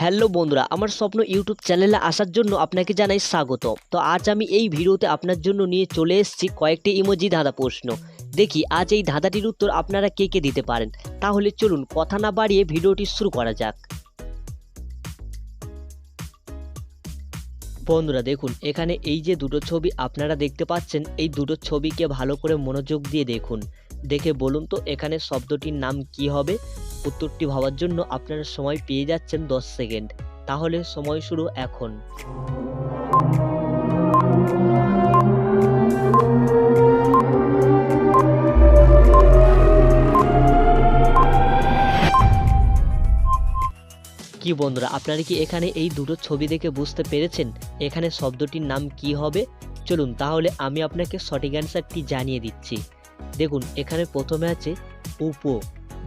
Hello বন্ধুরা, আমার স্বপ্ন ইউটিউব চ্যানেলে আসার জন্য আপনাকে জানাই স্বাগত। তো আজ আমি এই ভিডিওতে আপনার জন্য নিয়ে চলে এসেছি কয়েকটি ইমোজি ধাঁধা প্রশ্ন। দেখি, আজ এই ধাঁধাটির উত্তর আপনারা কে কে দিতে পারেন? তাহলে চলুন, কথা না বাড়িয়ে ভিডিওটি শুরু করা যাক। বন্ধুরা দেখুন, এখানে এই যে দুটো ছবি আপনারা দেখতে পাচ্ছেন, এই দুটো ছবিকে ভালো করে মনোযোগ দিয়ে দেখুন। দেখে বলুন তো, এখানে শব্দটির নাম কি হবে? উত্তরটি ভাবার জন্য আপনারা সময় পেয়ে যাচ্ছেন দশ সেকেন্ড। তাহলে সময় শুরু এখন। কি বন্ধুরা, আপনারা কি এখানে এই দুটো ছবি দেখে বুঝতে পেরেছেন এখানে শব্দটির নাম কি হবে? চলুন তাহলে আমি আপনাকে সঠিক অ্যান্সারটি জানিয়ে দিচ্ছি। দেখুন, এখানে প্রথমে আছে উপো,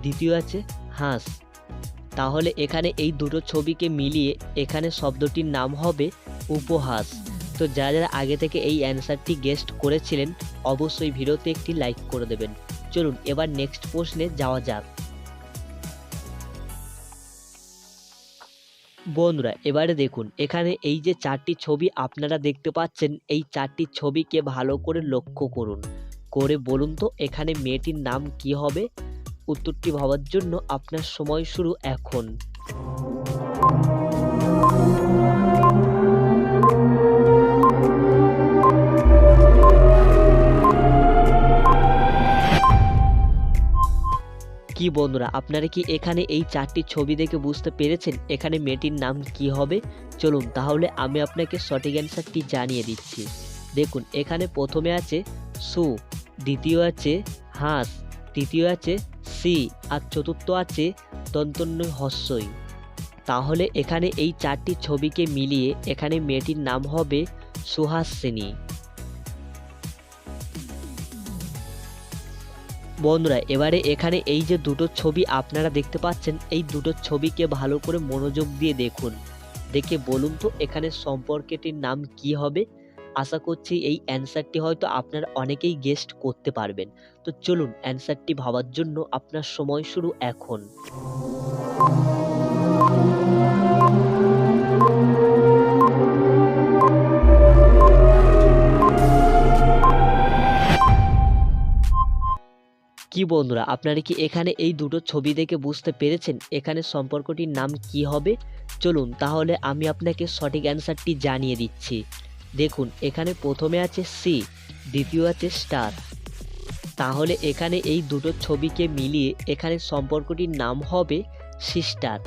দ্বিতীয় আছে হাঁস। তাহলে এখানে এই দুটো ছবিকে মিলিয়ে এখানে শব্দটির নাম হবে উপহাস তো যারা যারা আগে থেকে এই অ্যান্সারটি গেস্ট করেছিলেন, অবশ্যই ভিডিওতে একটি লাইক করে দেবেন। চলুন, এবার নেক্সট প্রশ্নে যাওয়া যাক। বন্ধুরা, এবারে দেখুন, এখানে এই যে চারটি ছবি আপনারা দেখতে পাচ্ছেন, এই চারটি ছবিকে ভালো করে লক্ষ্য করুন। করে বলুন তো, এখানে মেয়েটির নাম কি হবে? উত্তরটি ভাবার জন্য আপনার সময় শুরু এখন। কি বন্ধুরা, আপনারা কি এখানে এই চারটি ছবি দেখে বুঝতে পেরেছেন এখানে মেয়েটির নাম কি হবে? চলুন তাহলে আমি আপনাকে সঠিক অ্যান্সারটি জানিয়ে দিচ্ছি। দেখুন, এখানে প্রথমে আছে সু, দ্বিতীয় আছে হাঁস, তৃতীয় আছে সি, আর চতুর্থ আছে দন্তন্য হস্যই তাহলে এখানে এই চারটি ছবিকে মিলিয়ে এখানে মেয়েটির নাম হবে সুহাসিনী। বন্ধুরা, এবারে এখানে এই যে দুটো ছবি আপনারা দেখতে পাচ্ছেন, এই দুটো ছবিকে ভালো করে মনোযোগ দিয়ে দেখুন। দেখে বলুন তো, এখানে সম্পর্কটির নাম কি হবে? আশা করছি এই অ্যান্সারটি হয়তো আপনারা অনেকেই গেস্ট করতে পারবেন। তো চলুন, অ্যান্সারটি ভাবার জন্য আপনার সময় শুরু এখন। কি বন্ধুরা, আপনারা কি এখানে এই দুটো ছবি দেখে বুঝতে পেরেছেন এখানে সম্পর্কটির নাম কি হবে? চলুন তাহলে আমি আপনাকে সঠিক অ্যান্সারটি জানিয়ে দিচ্ছি। দেখুন, এখানে প্রথমে আছে সি দ্বিতীয় আছে স্টার। তাহলে এখানে এই দুটো ছবিকে মিলিয়ে এখানে সম্পর্কটির নাম হবে সিস্টার।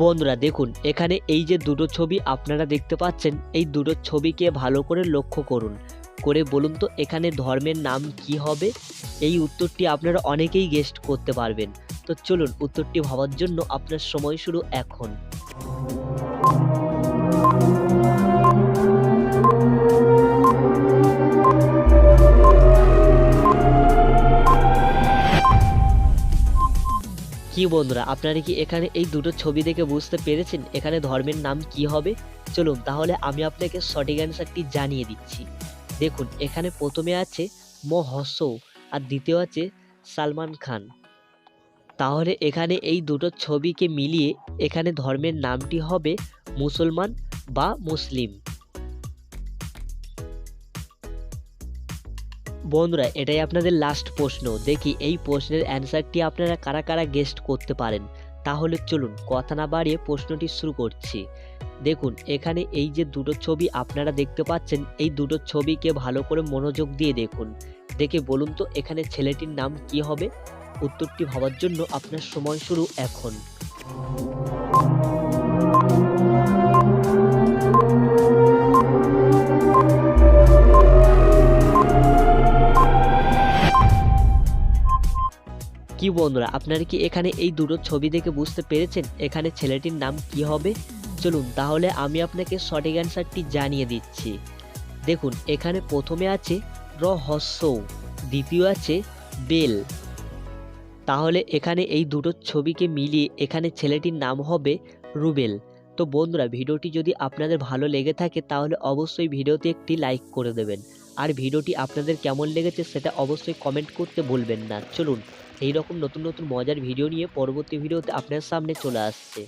বন্ধুরা, দেখুন, এখানে এই যে দুটো ছবি আপনারা দেখতে পাচ্ছেন, এই দুটো ছবিকে ভালো করে লক্ষ্য করুন। করে বলুন তো এখানে ধর্মের নাম কি হবে? এই উত্তরটি আপনারা অনেকেই গেস্ট করতে পারবেন। তো চলুন উত্তরটি ভাবার জন্য আপনার সময় শুরু এখন। কি বন্ধুরা, আপনারা কি এখানে এই দুটো ছবি দেখে বুঝতে পেরেছেন এখানে ধর্মের নাম কি হবে? চলুন তাহলে আমি আপনাকে সঠিক অ্যান্সারটি জানিয়ে দিচ্ছি। দেখুন, এখানে প্রথমে আছে মহস্য আর দ্বিতীয় আছে সালমান খান। তাহলে এখানে এই দুটো ছবিকে মিলিয়ে এখানে ধর্মের নামটি হবে মুসলমান বা মুসলিম। বন্ধুরা, এটাই আপনাদের লাস্ট প্রশ্ন। দেখি এই প্রশ্নের অ্যান্সারটি আপনারা কারা কারা গেস্ট করতে পারেন। তাহলে চলুন কথা না বাড়িয়ে প্রশ্নটি শুরু করছি। দেখুন, এখানে এই যে দুটো ছবি আপনারা দেখতে পাচ্ছেন, এই দুটো ছবিকে ভালো করে মনোযোগ দিয়ে দেখুন। দেখে বলুন তো এখানে ছেলেটির নাম কি হবে? উত্তরটি ভাবার জন্য আপনার সময় শুরু এখন। কি বন্ধুরা, আপনারা কি এখানে এই দুটো ছবি দেখে বুঝতে পেরেছেন এখানে ছেলেটির নাম কি হবে? চলুন, তাহলে আমি আপনাকে সঠিক অ্যান্সারটি জানিয়ে দিচ্ছি। দেখুন, এখানে প্রথমে আছে রহস্য, দ্বিতীয় আছে বেল। তাহলে এখানে এই দুটো ছবিকে মিলিয়ে এখানে ছেলেটির নাম হবে রুবেল। তো বন্ধুরা, ভিডিওটি যদি আপনাদের ভালো লেগে থাকে, তাহলে অবশ্যই ভিডিওতে একটি লাইক করে দেবেন। আর ভিডিওটি আপনাদের কেমন লেগেছে, সেটা অবশ্যই কমেন্ট করতে ভুলবেন না। চলুন এই রকম নতুন নতুন মজার ভিডিও নিয়ে পরবর্তী ভিডিওতে আপনার সামনে চলে আসছে।